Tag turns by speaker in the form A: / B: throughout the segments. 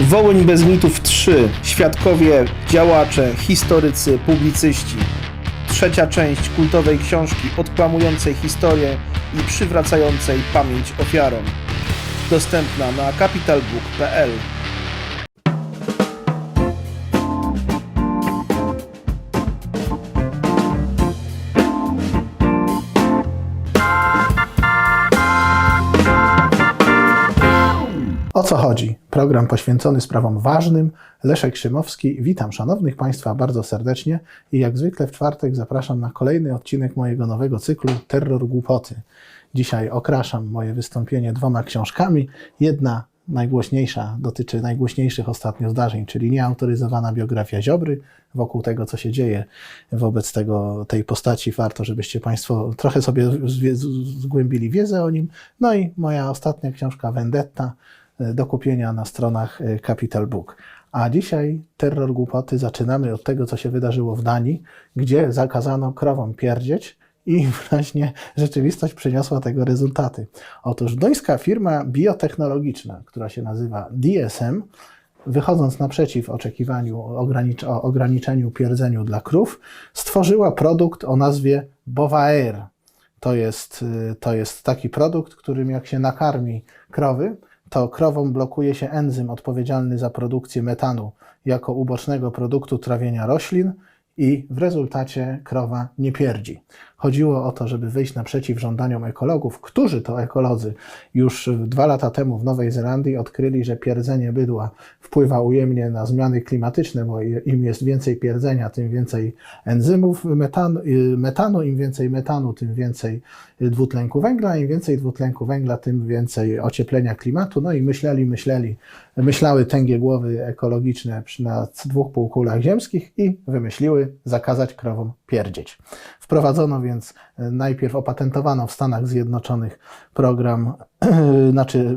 A: Wołyń bez mitów 3. Świadkowie, działacze, historycy, publicyści. Trzecia część kultowej książki odklamującej historię i przywracającej pamięć ofiarom. Dostępna na capitalbook.pl.
B: co chodzi? Program poświęcony sprawom ważnym. Leszek Szymowski. Witam szanownych Państwa bardzo serdecznie i jak zwykle w czwartek zapraszam na kolejny odcinek mojego nowego cyklu Terror Głupoty. Dzisiaj okraszam moje wystąpienie dwoma książkami. Jedna najgłośniejsza dotyczy najgłośniejszych ostatnio zdarzeń, czyli nieautoryzowana biografia Ziobry. Wokół tego, co się dzieje wobec tego, tej postaci, warto, żebyście Państwo trochę sobie zgłębili wiedzę o nim. No i moja ostatnia książka Vendetta, do kupienia na stronach e, Capital Book. A dzisiaj terror głupoty zaczynamy od tego, co się wydarzyło w Danii, gdzie zakazano krowom pierdzieć i właśnie rzeczywistość przyniosła tego rezultaty. Otóż duńska firma biotechnologiczna, która się nazywa DSM, wychodząc naprzeciw oczekiwaniu ogranicz- o ograniczeniu pierdzeniu dla krów, stworzyła produkt o nazwie Bovaer. To jest, y, to jest taki produkt, którym jak się nakarmi krowy, to krowom blokuje się enzym odpowiedzialny za produkcję metanu jako ubocznego produktu trawienia roślin i w rezultacie krowa nie pierdzi. Chodziło o to, żeby wyjść naprzeciw żądaniom ekologów, którzy to ekolodzy już dwa lata temu w Nowej Zelandii odkryli, że pierdzenie bydła wpływa ujemnie na zmiany klimatyczne, bo im jest więcej pierdzenia, tym więcej enzymów metanu, metanu, im więcej metanu, tym więcej dwutlenku węgla, im więcej dwutlenku węgla, tym więcej ocieplenia klimatu. No i myśleli, myśleli, myślały tęgie głowy ekologiczne na dwóch półkulach ziemskich i wymyśliły zakazać krowom pierdzieć. Wprowadzono więc, e, najpierw opatentowano w Stanach Zjednoczonych program, znaczy,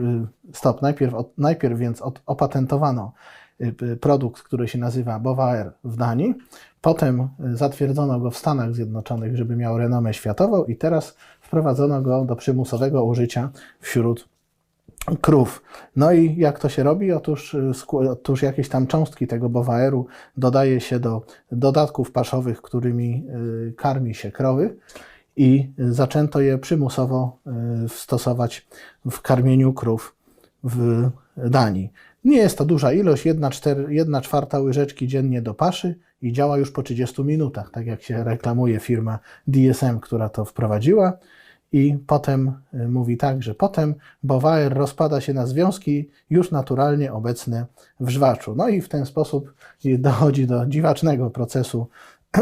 B: e, stop, najpierw, najpierw więc opatentowano e, produkt, który się nazywa Bovaer w Danii, potem zatwierdzono go w Stanach Zjednoczonych, żeby miał renomę światową i teraz wprowadzono go do przymusowego użycia wśród krów. No i jak to się robi? Otóż, y, otóż jakieś tam cząstki tego bowaeru dodaje się do dodatków paszowych, którymi y, karmi się krowy i zaczęto je przymusowo y, stosować w karmieniu krów w Danii. Nie jest to duża ilość, jedna, cztery, jedna czwarta łyżeczki dziennie do paszy i działa już po 30 minutach, tak jak się reklamuje firma DSM, która to wprowadziła. I potem y, mówi tak, że potem Bowaer rozpada się na związki już naturalnie obecne w żwaczu. No i w ten sposób dochodzi do dziwacznego procesu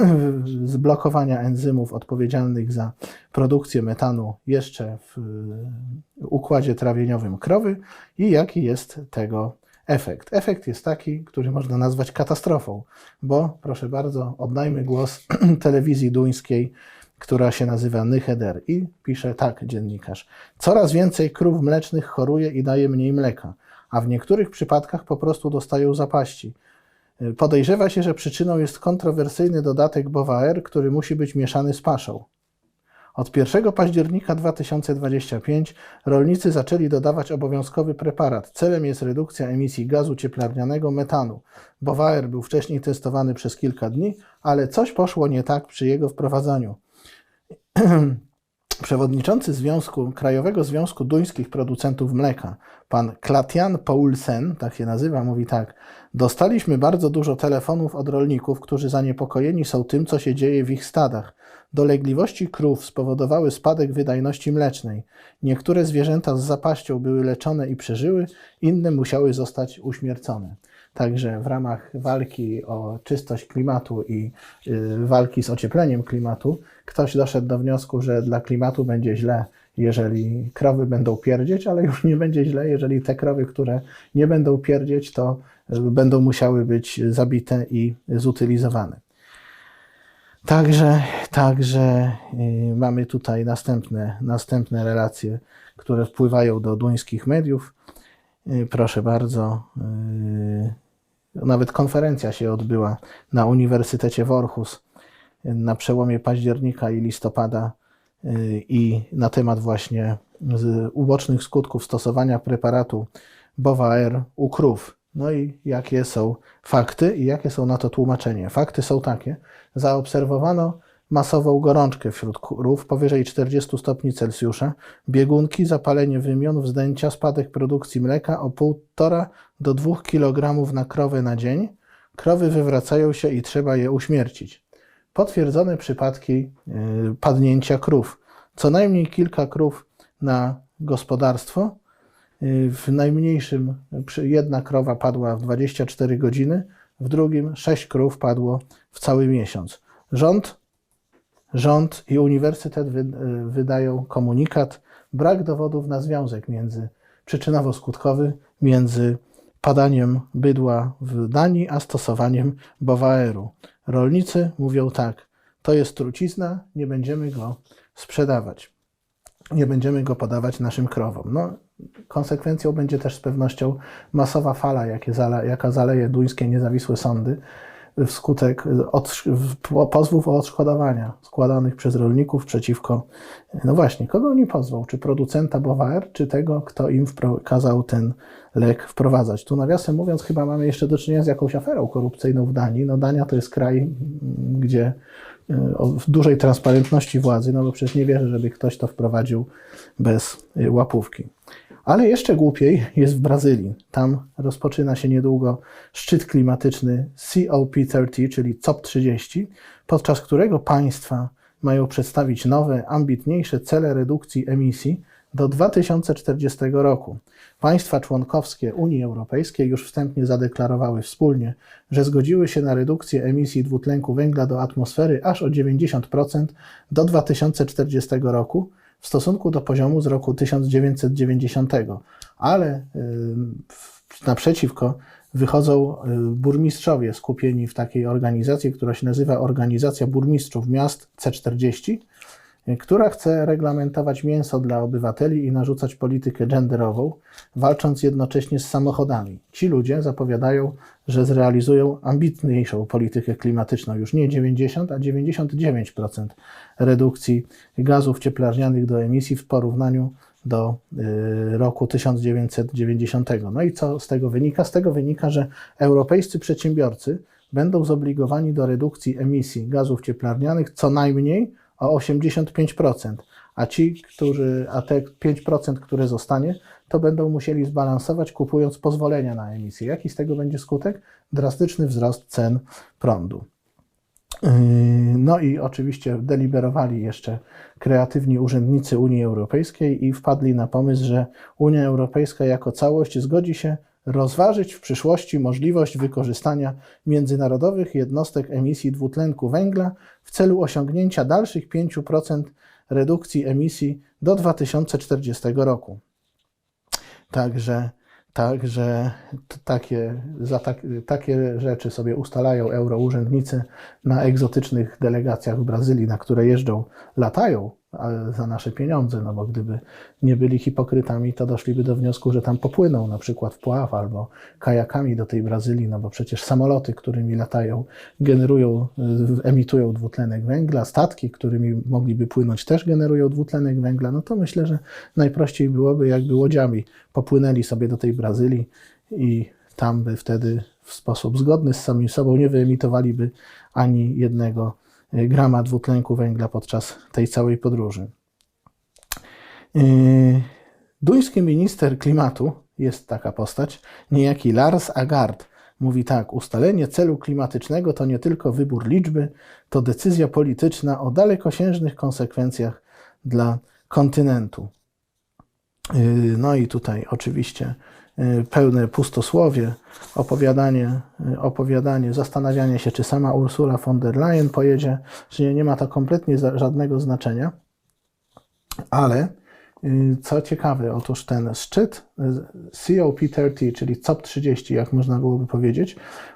B: zblokowania enzymów odpowiedzialnych za produkcję metanu jeszcze w y, układzie trawieniowym krowy i jaki jest tego efekt. Efekt jest taki, który można nazwać katastrofą, bo proszę bardzo, oddajmy głos telewizji duńskiej, która się nazywa Nyheder i pisze tak dziennikarz. Coraz więcej krów mlecznych choruje i daje mniej mleka, a w niektórych przypadkach po prostu dostają zapaści. Podejrzewa się, że przyczyną jest kontrowersyjny dodatek Bovaer, który musi być mieszany z paszą. Od 1 października 2025 rolnicy zaczęli dodawać obowiązkowy preparat. Celem jest redukcja emisji gazu cieplarnianego metanu. Bovaer był wcześniej testowany przez kilka dni, ale coś poszło nie tak przy jego wprowadzaniu. Przewodniczący Związku, Krajowego Związku Duńskich Producentów Mleka, pan Klatian Poulsen, tak się nazywa, mówi tak: Dostaliśmy bardzo dużo telefonów od rolników, którzy zaniepokojeni są tym, co się dzieje w ich stadach. Dolegliwości krów spowodowały spadek wydajności mlecznej. Niektóre zwierzęta z zapaścią były leczone i przeżyły, inne musiały zostać uśmiercone. Także w ramach walki o czystość klimatu i y, walki z ociepleniem klimatu, ktoś doszedł do wniosku, że dla klimatu będzie źle, jeżeli krowy będą pierdzieć, ale już nie będzie źle, jeżeli te krowy, które nie będą pierdzieć, to y, będą musiały być zabite i zutylizowane. Także, także y, mamy tutaj następne, następne relacje, które wpływają do duńskich mediów. Proszę bardzo. Nawet konferencja się odbyła na Uniwersytecie w na przełomie października i listopada y, i na temat właśnie ubocznych skutków stosowania preparatu Bovaer u krów. No i jakie są fakty i jakie są na to tłumaczenie? Fakty są takie. Zaobserwowano masową gorączkę wśród krów powyżej 40 stopni Celsjusza, biegunki, zapalenie wymion, wzdęcia, spadek produkcji mleka o 1,5 do 2 kg na krowę na dzień. Krowy wywracają się i trzeba je uśmiercić. Potwierdzone przypadki y, padnięcia krów. Co najmniej kilka krów na gospodarstwo. Y, W najmniejszym jedna krowa padła w 24 godziny, w drugim sześć krów padło w cały miesiąc. Rząd, rząd i uniwersytet wy, y, wydają komunikat brak dowodów na związek między przyczynowo-skutkowy między padaniem bydła w Danii a stosowaniem bawaeru. Rolnicy mówią tak: to jest trucizna, nie będziemy go sprzedawać nie będziemy go podawać naszym krowom. No, konsekwencją będzie też z pewnością masowa fala, jakie zale, jaka zaleje duńskie niezawisłe sądy wskutek po- pozwów o odszkodowania składanych przez rolników przeciwko, no właśnie, kogo oni pozwał? Czy producenta Bowaer, czy tego, kto im kazał ten lek wprowadzać? Tu nawiasem mówiąc, chyba mamy jeszcze do czynienia z jakąś aferą korupcyjną w Danii. No Dania to jest kraj, gdzie o w dużej transparentności władzy, no bo przecież nie wierzę, żeby ktoś to wprowadził bez y, łapówki. Ale jeszcze głupiej jest w Brazylii. Tam rozpoczyna się niedługo szczyt klimatyczny COP30, czyli COP30, podczas którego państwa mają przedstawić nowe, ambitniejsze cele redukcji emisji do 2040 roku. Państwa członkowskie Unii Europejskiej już wstępnie zadeklarowały wspólnie, że zgodziły się na redukcję emisji dwutlenku węgla do atmosfery aż o 90% do 2040 roku w stosunku do poziomu z roku 1990. Ale y, naprzeciwko wychodzą y, burmistrzowie skupieni w takiej organizacji, która się nazywa Organizacja Burmistrzów Miast C40, y, która chce reglamentować mięso dla obywateli i narzucać politykę genderową, walcząc jednocześnie z samochodami. Ci ludzie zapowiadają, że zrealizują ambitniejszą politykę klimatyczną, już nie 90, a 99% redukcji gazów cieplarnianych do emisji w porównaniu do y, roku 1990. No i co z tego wynika? Z tego wynika, że europejscy przedsiębiorcy będą zobligowani do redukcji emisji gazów cieplarnianych co najmniej o 85%, a ci, którzy, a te 5%, które zostanie, to będą musieli zbalansować kupując pozwolenia na emisję. Jaki z tego będzie skutek? Drastyczny wzrost cen prądu. Yy, No i oczywiście deliberowali jeszcze kreatywni urzędnicy Unii Europejskiej i wpadli na pomysł, że Unia Europejska jako całość zgodzi się rozważyć w przyszłości możliwość wykorzystania międzynarodowych jednostek emisji dwutlenku węgla w celu osiągnięcia dalszych 5% redukcji emisji do 2040 roku. Także, także takie, za tak, takie rzeczy sobie ustalają eurourzędnicy na egzotycznych delegacjach w Brazylii, na które jeżdżą, latają za nasze pieniądze, no bo gdyby nie byli hipokrytami, to doszliby do wniosku, że tam popłyną na przykład w pław albo kajakami do tej Brazylii, no bo przecież samoloty, którymi latają, generują, y, emitują dwutlenek węgla, statki, którymi mogliby płynąć, też generują dwutlenek węgla, no to myślę, że najprościej byłoby, jakby łodziami popłynęli sobie do tej Brazylii i tam by wtedy w sposób zgodny z samym sobą nie wyemitowaliby ani jednego grama dwutlenku węgla podczas tej całej podróży. Yy, Duński minister klimatu, jest taka postać, niejaki Lars Agard, mówi tak: Ustalenie celu klimatycznego to nie tylko wybór liczby, to decyzja polityczna o dalekosiężnych konsekwencjach dla kontynentu. Yy, No i tutaj oczywiście pełne pustosłowie, opowiadanie, yy, opowiadanie, zastanawianie się, czy sama Ursula von der Leyen pojedzie, czy nie, nie ma to kompletnie żadnego znaczenia. Ale y, co ciekawe, otóż ten szczyt y, COP30, czyli COP30, jak można byłoby powiedzieć,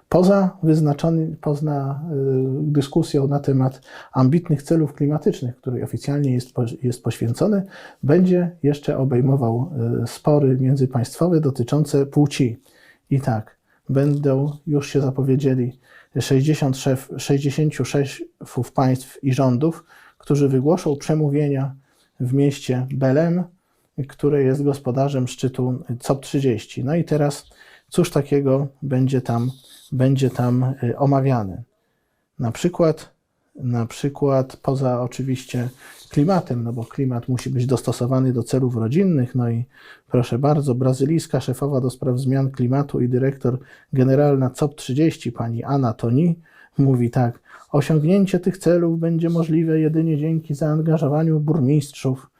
B: poza wyznaczony, poza y, dyskusją na temat ambitnych celów klimatycznych, której oficjalnie jest, jest poświęcony, będzie jeszcze obejmował y, spory międzypaństwowe dotyczące płci. I tak, będą, już się zapowiedzieli, 60 szef, 66 szefów państw i rządów, którzy wygłoszą przemówienia w mieście Belem, które jest gospodarzem szczytu COP30. No i teraz, cóż takiego będzie tam, będzie tam y, omawiane. Na przykład, na przykład poza oczywiście klimatem, no bo klimat musi być dostosowany do celów rodzinnych, no i proszę bardzo, brazylijska szefowa do spraw zmian klimatu i dyrektor generalna COP30, pani Anna Toni, mówi tak, osiągnięcie tych celów będzie możliwe jedynie dzięki zaangażowaniu burmistrzów.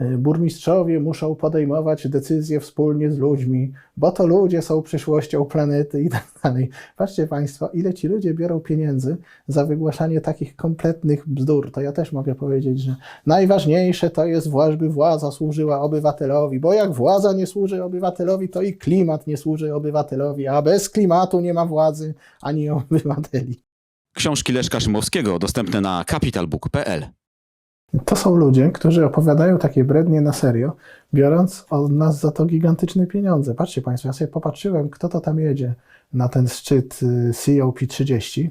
B: Y, Burmistrzowie muszą podejmować decyzje wspólnie z ludźmi, bo to ludzie są przyszłością planety i tak dalej. Patrzcie Państwo, ile ci ludzie biorą pieniędzy za wygłaszanie takich kompletnych bzdur. To ja też mogę powiedzieć, że najważniejsze to jest, żeby władza służyła obywatelowi, bo jak władza nie służy obywatelowi, to i klimat nie służy obywatelowi, a bez klimatu nie ma władzy ani obywateli.
C: Książki Leszka Szymowskiego dostępne na capitalbook.pl.
B: To są ludzie, którzy opowiadają takie brednie na serio, biorąc od nas za to gigantyczne pieniądze. Patrzcie Państwo, ja sobie popatrzyłem, kto to tam jedzie na ten szczyt y, COP30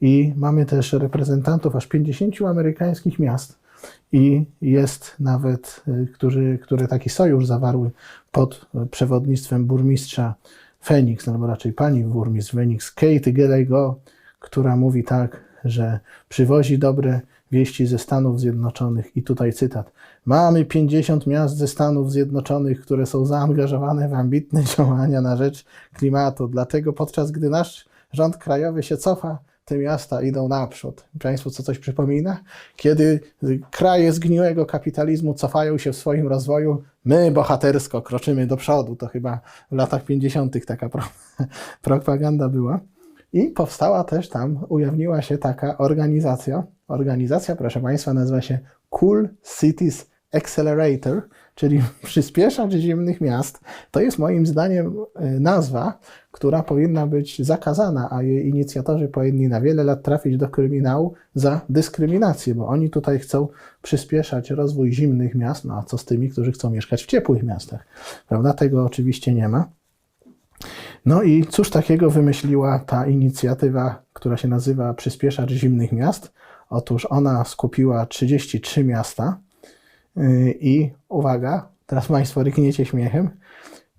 B: i mamy też reprezentantów aż 50 amerykańskich miast i jest nawet, y, którzy, które taki sojusz zawarły pod przewodnictwem burmistrza Phoenix, albo raczej pani burmistrz Phoenix, Kate Gallego, która mówi tak, że przywozi dobre wieści ze Stanów Zjednoczonych. I tutaj cytat. Mamy 50 miast ze Stanów Zjednoczonych, które są zaangażowane w ambitne działania na rzecz klimatu. Dlatego podczas gdy nasz rząd krajowy się cofa, te miasta idą naprzód. Państwu co coś przypomina? Kiedy kraje zgniłego kapitalizmu cofają się w swoim rozwoju, my bohatersko kroczymy do przodu. To chyba w latach 50. taka pro, propaganda była. I powstała też tam, ujawniła się taka organizacja. Organizacja, proszę Państwa, nazywa się Cool Cities Accelerator, czyli przyspieszacz zimnych miast. To jest moim zdaniem y, nazwa, która powinna być zakazana, a jej inicjatorzy powinni na wiele lat trafić do kryminału za dyskryminację, bo oni tutaj chcą przyspieszać rozwój zimnych miast, no a co z tymi, którzy chcą mieszkać w ciepłych miastach? Prawda? Tego oczywiście nie ma. No i cóż takiego wymyśliła ta inicjatywa, która się nazywa Przyspieszacz Zimnych Miast? Otóż ona skupiła 33 miasta yy, i uwaga, teraz Państwo rykniecie śmiechem,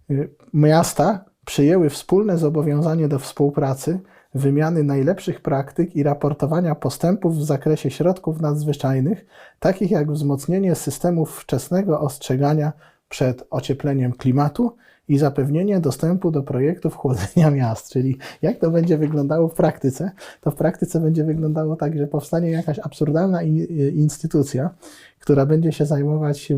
B: yy, miasta przyjęły wspólne zobowiązanie do współpracy, wymiany najlepszych praktyk i raportowania postępów w zakresie środków nadzwyczajnych, takich jak wzmocnienie systemów wczesnego ostrzegania przed ociepleniem klimatu i zapewnienie dostępu do projektów chłodzenia miast. Czyli jak to będzie wyglądało w praktyce? To w praktyce będzie wyglądało tak, że powstanie jakaś absurdalna in, instytucja, która będzie się zajmować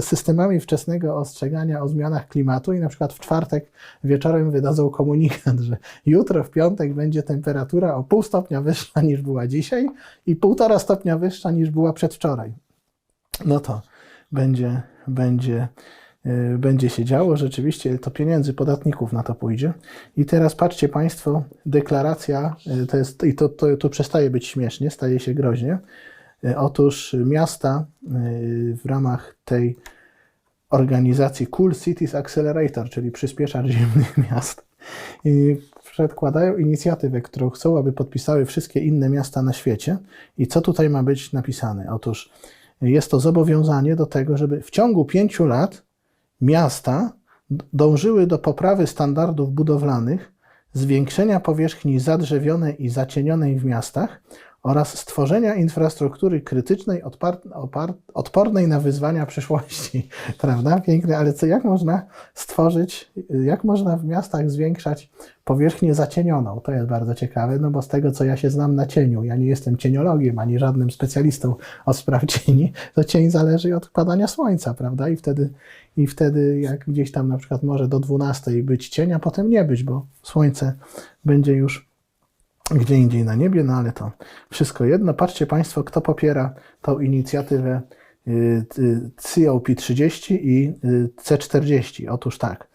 B: systemami wczesnego ostrzegania o zmianach klimatu i na przykład w czwartek wieczorem wydadzą komunikat, że jutro w piątek będzie temperatura o pół stopnia wyższa niż była dzisiaj i półtora stopnia wyższa niż była przedwczoraj. No to będzie, będzie będzie się działo. Rzeczywiście to pieniędzy podatników na to pójdzie. I teraz patrzcie Państwo, deklaracja, y, to jest, i to, to, to przestaje być śmiesznie, staje się groźnie. Y, Otóż miasta y, w ramach tej organizacji Cool Cities Accelerator, czyli przyspieszacz zimnych miast, y, przedkładają inicjatywę, którą chcą, aby podpisały wszystkie inne miasta na świecie. I co tutaj ma być napisane? Otóż jest to zobowiązanie do tego, żeby w ciągu pięciu lat miasta dążyły do poprawy standardów budowlanych, zwiększenia powierzchni zadrzewionej i zacienionej w miastach oraz stworzenia infrastruktury krytycznej odpornej na wyzwania przyszłości. Prawda? Piękne, ale co, jak można stworzyć, jak można w miastach zwiększać powierzchnię zacienioną? To jest bardzo ciekawe, no bo z tego, co ja się znam na cieniu, ja nie jestem cieniologiem, ani żadnym specjalistą od spraw cieni, to cień zależy od padania słońca, prawda? I wtedy, i wtedy jak gdzieś tam na przykład może do 12 być cień, a potem nie być, bo słońce będzie już gdzie indziej na niebie, no ale to wszystko jedno. Patrzcie Państwo, kto popiera tą inicjatywę y, y, COP30 i y, C40. Otóż tak.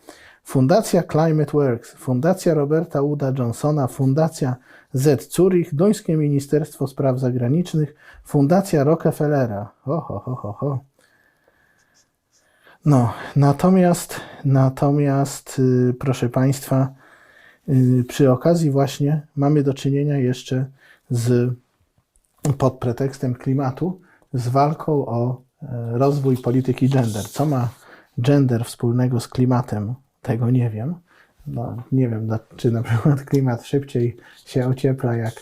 B: Fundacja Climate Works, Fundacja Roberta Uda Johnsona, Fundacja Z Zurich, Duńskie Ministerstwo Spraw Zagranicznych, Fundacja Rockefellera. Ho, ho, ho, ho, ho. No, natomiast, natomiast, proszę Państwa, przy okazji właśnie mamy do czynienia jeszcze z, pod pretekstem klimatu, z walką o e, rozwój polityki gender. Co ma gender wspólnego z klimatem, tego nie wiem. no, nie wiem, czy na przykład klimat szybciej się ociepla, jak,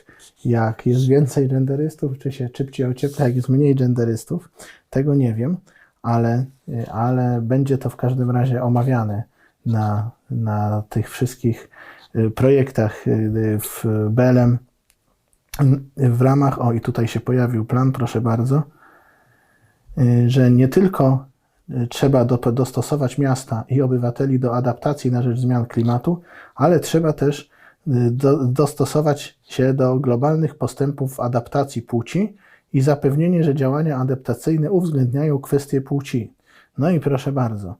B: jak jest więcej genderystów, czy się szybciej ociepla, jak jest mniej genderystów. Tego nie wiem, ale, ale będzie to w każdym razie omawiane na, na tych wszystkich y, projektach y, w BLM w ramach, o i tutaj się pojawił plan, proszę bardzo, y, że nie tylko y, trzeba do, dostosować miasta i obywateli do adaptacji na rzecz zmian klimatu, ale trzeba też y, do, dostosować się do globalnych postępów w adaptacji płci i zapewnienie, że działania adaptacyjne uwzględniają kwestie płci. No i proszę bardzo,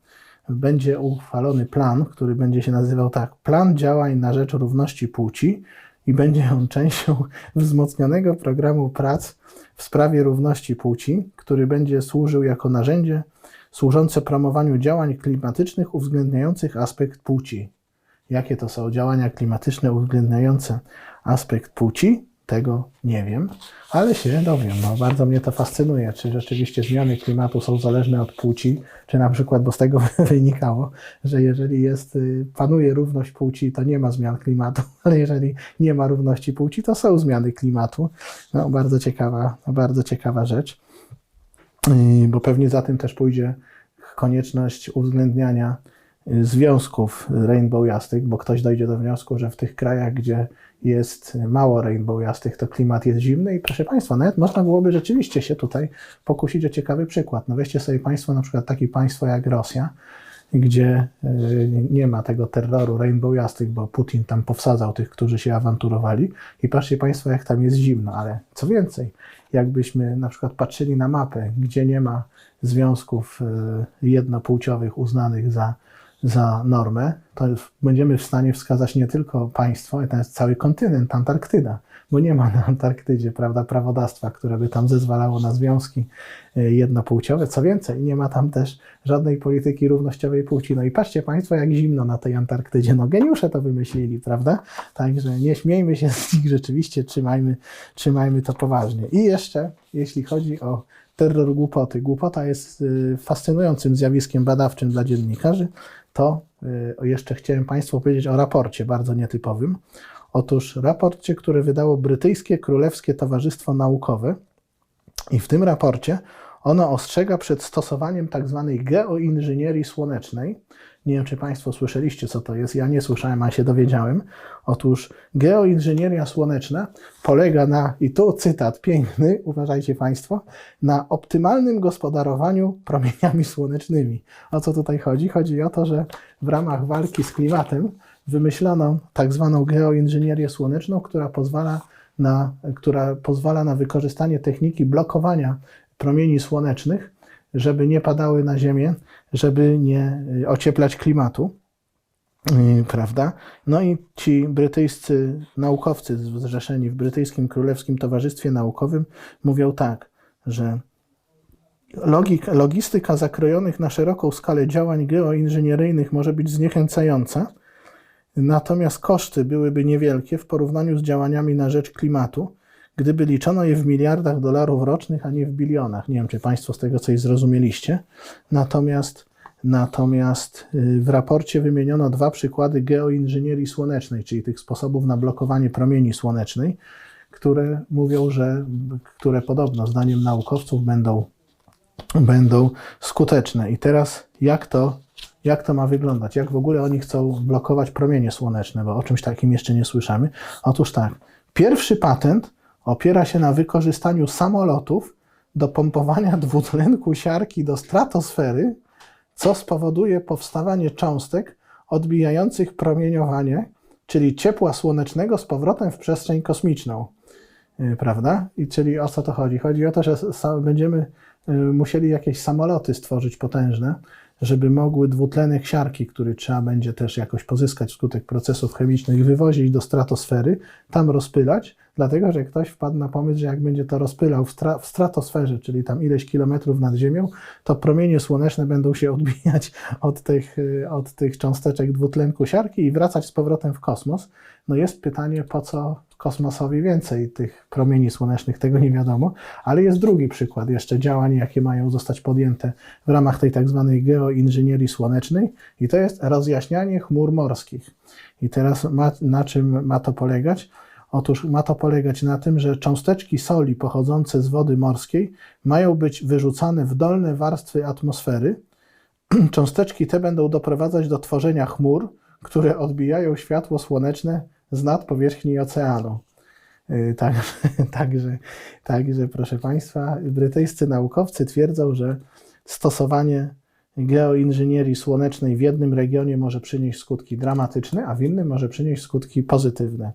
B: będzie uchwalony plan, który będzie się nazywał tak: Plan działań na rzecz równości płci i będzie on częścią wzmocnionego programu prac w sprawie równości płci, który będzie służył jako narzędzie służące promowaniu działań klimatycznych uwzględniających aspekt płci. Jakie to są działania klimatyczne uwzględniające aspekt płci? Tego nie wiem, ale się dowiem. No, bardzo mnie to fascynuje, czy rzeczywiście zmiany klimatu są zależne od płci, czy na przykład, bo z tego wynikało, że jeżeli jest, y, panuje równość płci, to nie ma zmian klimatu, ale jeżeli nie ma równości płci, to są zmiany klimatu. No, bardzo ciekawa, bardzo ciekawa rzecz, Yy, bo pewnie za tym też pójdzie konieczność uwzględniania y, związków rainbow jastych, bo ktoś dojdzie do wniosku, że w tych krajach, gdzie jest mało rainbow jastych, to klimat jest zimny. I proszę Państwa, nawet można byłoby rzeczywiście się tutaj pokusić o ciekawy przykład. No weźcie sobie Państwo na przykład takie państwo jak Rosja, gdzie y, nie ma tego terroru rainbow jastych, bo Putin tam powsadzał tych, którzy się awanturowali. I patrzcie Państwo, jak tam jest zimno, ale co więcej, jakbyśmy na przykład patrzyli na mapę, gdzie nie ma związków y, jednopłciowych uznanych za, za normę, to będziemy w stanie wskazać nie tylko państwo, ale jest cały kontynent, Antarktyda, bo nie ma na Antarktydzie prawda, prawodawstwa, które by tam zezwalało na związki y, jednopłciowe. Co więcej, nie ma tam też żadnej polityki równościowej płci. No i patrzcie Państwo, jak zimno na tej Antarktydzie. No geniusze to wymyślili, prawda? Także nie śmiejmy się z nich, rzeczywiście trzymajmy, trzymajmy to poważnie. I jeszcze, jeśli chodzi o terror głupoty. Głupota jest y, fascynującym zjawiskiem badawczym dla dziennikarzy. To y, jeszcze chciałem Państwu powiedzieć o raporcie bardzo nietypowym. Otóż raporcie, który wydało Brytyjskie Królewskie Towarzystwo Naukowe i w tym raporcie ono ostrzega przed stosowaniem tak zwanej geoinżynierii słonecznej. Nie wiem, czy Państwo słyszeliście, co to jest. Ja nie słyszałem, a się dowiedziałem. Otóż geoinżynieria słoneczna polega na, i tu cytat piękny, uważajcie Państwo, na optymalnym gospodarowaniu promieniami słonecznymi. O co tutaj chodzi? Chodzi o to, że w ramach walki z klimatem wymyślono tak zwaną geoinżynierię słoneczną, która pozwala na, która pozwala na wykorzystanie techniki blokowania promieni słonecznych, żeby nie padały na Ziemię, żeby nie y, ocieplać klimatu. Yy, Prawda? No i ci brytyjscy naukowcy zrzeszeni w Brytyjskim Królewskim Towarzystwie Naukowym mówią tak, że logik, logistyka zakrojonych na szeroką skalę działań geoinżynieryjnych może być zniechęcająca, natomiast koszty byłyby niewielkie w porównaniu z działaniami na rzecz klimatu, gdyby liczono je w miliardach dolarów rocznych, a nie w bilionach. Nie wiem, czy Państwo z tego coś zrozumieliście. Natomiast, natomiast y, w raporcie wymieniono dwa przykłady geoinżynierii słonecznej, czyli tych sposobów na blokowanie promieni słonecznej, które mówią, że które podobno zdaniem naukowców będą, będą skuteczne. I teraz jak to, jak to ma wyglądać? Jak w ogóle oni chcą blokować promienie słoneczne, bo o czymś takim jeszcze nie słyszamy. Otóż tak, pierwszy patent opiera się na wykorzystaniu samolotów do pompowania dwutlenku siarki do stratosfery, co spowoduje powstawanie cząstek odbijających promieniowanie, czyli ciepła słonecznego z powrotem w przestrzeń kosmiczną. Yy, Prawda? I czyli o co to chodzi? Chodzi o to, że będziemy yy, musieli jakieś samoloty stworzyć potężne, żeby mogły dwutlenek siarki, który trzeba będzie też jakoś pozyskać wskutek procesów chemicznych, wywozić do stratosfery, tam rozpylać, dlatego że ktoś wpadł na pomysł, że jak będzie to rozpylał w, stra- w stratosferze, czyli tam ileś kilometrów nad Ziemią, to promienie słoneczne będą się odbijać od tych, y, od tych cząsteczek dwutlenku siarki i wracać z powrotem w kosmos. No jest pytanie, po co kosmosowi więcej tych promieni słonecznych, tego nie wiadomo, ale jest drugi przykład jeszcze działań, jakie mają zostać podjęte w ramach tej tak zwanej geoinżynierii słonecznej i to jest rozjaśnianie chmur morskich. I teraz ma, na czym ma to polegać? Otóż ma to polegać na tym, że cząsteczki soli pochodzące z wody morskiej mają być wyrzucane w dolne warstwy atmosfery. Cząsteczki te będą doprowadzać do tworzenia chmur, które odbijają światło słoneczne z nad powierzchni oceanu. Yy, Także, także, także, proszę Państwa, brytyjscy naukowcy twierdzą, że stosowanie geoinżynierii słonecznej w jednym regionie może przynieść skutki dramatyczne, a w innym może przynieść skutki pozytywne.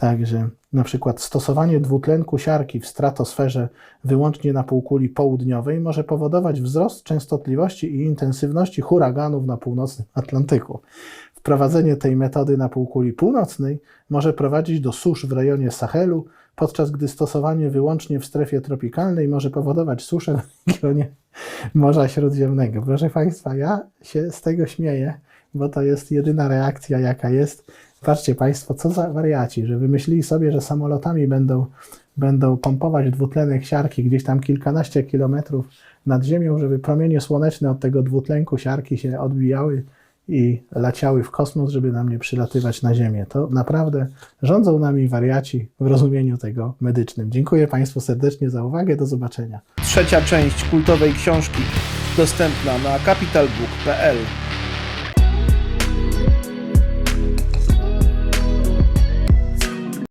B: Także na przykład stosowanie dwutlenku siarki w stratosferze wyłącznie na półkuli południowej może powodować wzrost częstotliwości i intensywności huraganów na północnym Atlantyku. Wprowadzenie tej metody na półkuli północnej może prowadzić do susz w rejonie Sahelu, podczas gdy stosowanie wyłącznie w strefie tropikalnej może powodować suszę w regionie Morza Śródziemnego. Proszę Państwa, ja się z tego śmieję, bo to jest jedyna reakcja, jaka jest. Patrzcie Państwo, co za wariaci, że wymyślili sobie, że samolotami będą, będą pompować dwutlenek siarki gdzieś tam kilkanaście kilometrów nad ziemią, żeby promienie słoneczne od tego dwutlenku siarki się odbijały i leciały w kosmos, żeby nam nie przylatywać na Ziemię. To naprawdę rządzą nami wariaci w rozumieniu tego medycznym. Dziękuję Państwu serdecznie za uwagę. Do zobaczenia.
A: Trzecia część kultowej książki dostępna na capitalbook.pl